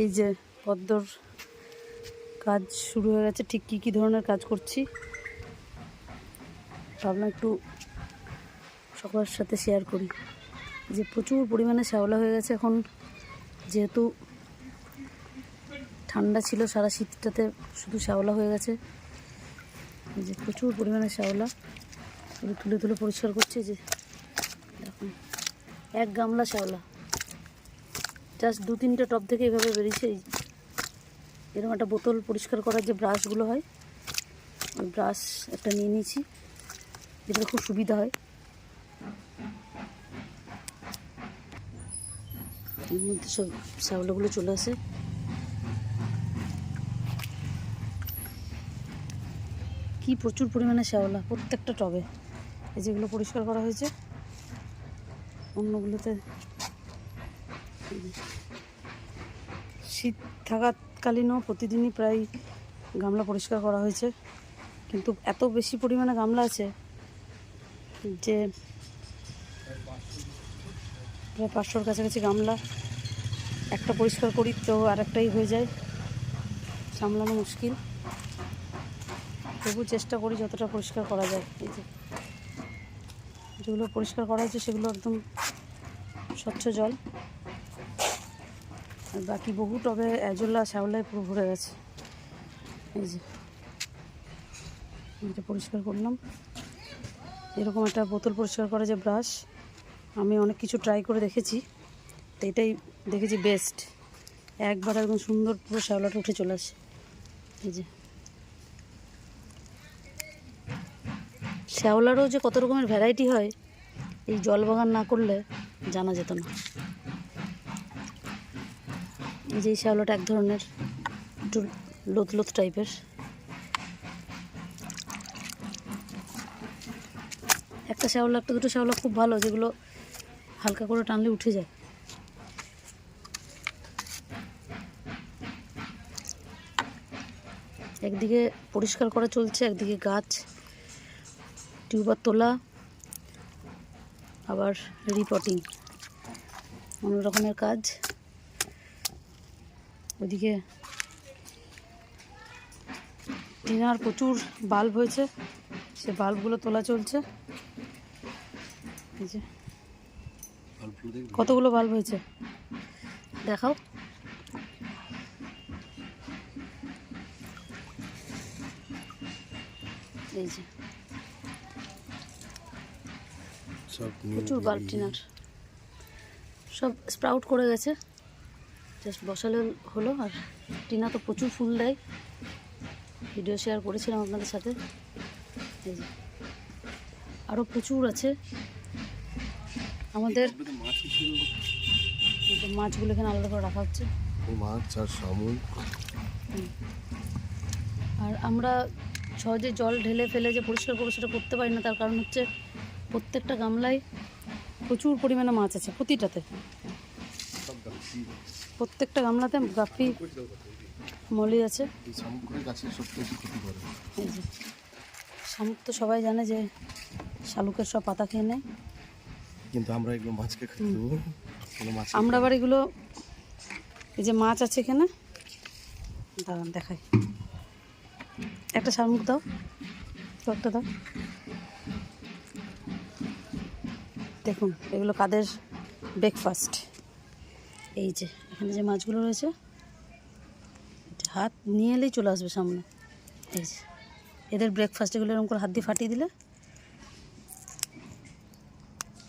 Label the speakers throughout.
Speaker 1: এই যে পদ্মর কাজ শুরু হয়ে গেছে। ঠিক কী কী ধরনের কাজ করছি? ভাবলাম একটু সবার সাথে শেয়ার করি। যে প্রচুর পরিমাণে শ্যাওলা হয়ে গেছে এখন। যেহেতু ঠান্ডা ছিল, সারা শীতটাতে শুধু শ্যাওলা হয়ে গেছে। যে প্রচুর পরিমাণে শ্যাওলা। তুলে তুলে পরিষ্কার করছে যে এক গামলা শ্যাওলা। জাস্ট দু তিনটে টপ থেকে এভাবে বেরিয়েছে। এরকম একটা বোতল পরিষ্কার করার যে ব্রাশগুলো হয়, ওই ব্রাশ একটা নিয়ে নিয়েছি। যেটা খুব সুবিধা হয়। এর মধ্যে সব শ্যাওলাগুলো চলে আসে। কি প্রচুর পরিমাণে শ্যাওলা প্রত্যেকটা টবে। এই যেগুলো পরিষ্কার করা হয়েছে, অন্যগুলোতে শীত থাকাকালীনও প্রতিদিনই প্রায় গামলা পরিষ্কার করা হয়েছে। কিন্তু এত বেশি পরিমাণে গামলা আছে যে প্রায় পাঁচশোর কাছাকাছি গামলা একটা পরিষ্কার করি তো আরেকটাই হয়ে যায়। সামলানো মুশকিল। তবু চেষ্টা করি যতটা পরিষ্কার করা যায়। এই যে যেগুলো পরিষ্কার করা হয়েছে সেগুলো একদম স্বচ্ছ জল। আর বাকি বহু টবে অ্যাজোলা শ্যাওলায় পুরো ভরে গেছে। এই যে, এটা পরিষ্কার করলাম। এরকম একটা বোতল পরিষ্কার করা যে ব্রাশ, আমি অনেক কিছু ট্রাই করে দেখেছি। তো এটাই দেখেছি বেস্ট একবার একদম সুন্দর পুরো শ্যাওলাটা উঠে চলে আসে। এই যে। শ্যাওলারও যে কত রকমের ভ্যারাইটি হয়, এই জল বাগান না করলে জানা যেত না। যে শ্যাওলাটা এক ধরনের একটু লোত লোত টাইপের। একটা শ্যাওলা, একটা দুটো শ্যাওলা খুব ভালো, যেগুলো হালকা করে টানলে উঠে যায়। একদিকে পরিষ্কার করা চলছে, একদিকে গাছ, টিউবার তোলা, আবার রিপোর্টিং। অন্য রকমের কাজ। ওদিকে টিনার প্রচুর বাল্ব হয়েছে। সে বাল্বগুলো তোলা চলছে। এই যে কতগুলো বাল্ব হয়েছে? দেখাও। এই যে
Speaker 2: সব
Speaker 1: প্রচুর বাল্ব টিনার। সব স্প্রাউট করে গেছে। জাস্ট বসালে হলো আর টিনা তো প্রচুর ফুল দেয়। ভিডিও শেয়ার করেছিলাম আপনাদের সাথে। এই যে। আরও প্রচুর আছে। আমাদের মাছগুলো এখানে আলাদা করে রাখা হচ্ছে।
Speaker 2: মাছ আর শামুক।
Speaker 1: আর আমরা সহজে জল ঢেলে ফেলে যে পরিষ্কার করব সেটা করতে পারি না তার কারণ হচ্ছে প্রত্যেকটা গামলায় প্রচুর পরিমাণে মাছ আছে প্রতিটাতে। প্রত্যেকটা গামলাতে গাপ্পি মলি আছে।
Speaker 2: এই শামুক
Speaker 1: তো সবাই জানে যে শালুকের সব পাতা খেয়ে নেয়।
Speaker 2: কিন্তু আমরা এগুলো মাছকে খেতে দেবো
Speaker 1: আমরা আবার এগুলো এই যে মাছ আছে এখানে দাঁড়ান দেখাই। একটা শামুক দাও একটা দাও। দেখুন এগুলো কাদের ব্রেকফাস্ট এই যে। এখানে যে মাছগুলো রয়েছে হাত নিয়ে এলেই চলে আসবে সামনে। এই যে, এদের ব্রেকফাস্ট এগুলো এরকম করে হাত দিয়ে ফাটিয়ে দিলে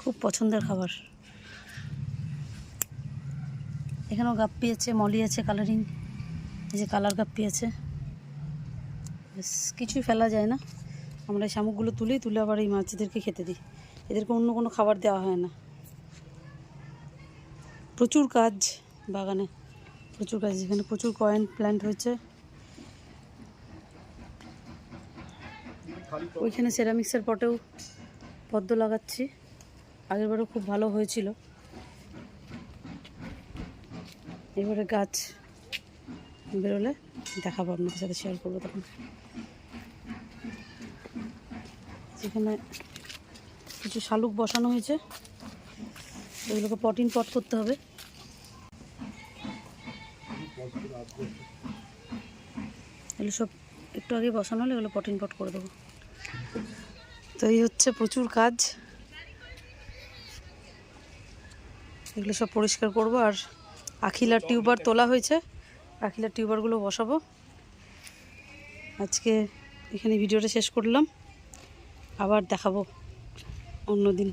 Speaker 1: খুব পছন্দের খাবার। এখানেও গাপ্পি আছে, মলি আছে কালারিং এই যে কালার গাপ্পি আছে। কিছুই ফেলা যায় না। আমরা এই শামুকগুলো তুলি, তুলে আবার এই মাছদেরকে খেতে দিই। এদেরকে অন্য কোনো খাবার দেওয়া হয় না। প্রচুর কাজ। বাগানে প্রচুর কাজ এখানে প্রচুর কয়েন প্ল্যান্ট হয়েছে। ওইখানে সেরামিক্সের পটেও পদ্ম লাগাচ্ছি। আগেরবারও খুব ভালো হয়েছিল। এবারে গাছ বেরোলে দেখাবো, আপনাদের সাথে শেয়ার করব তখন। যেখানে কিছু শালুক বসানো হয়েছে এগুলোকে পটিন পট করতে হবে। এগুলো সব একটু আগে বসানো হলে, এগুলো পটিন পট করে দেবো। তো এই হচ্ছে প্রচুর কাজ। এগুলো সব পরিষ্কার করব, আর আখিলার টিউবার তোলা হয়েছে। আখিলার টিউবারগুলো বসাবো। আজকে এখানে ভিডিওটা শেষ করলাম। আবার দেখাবো অন্য দিন।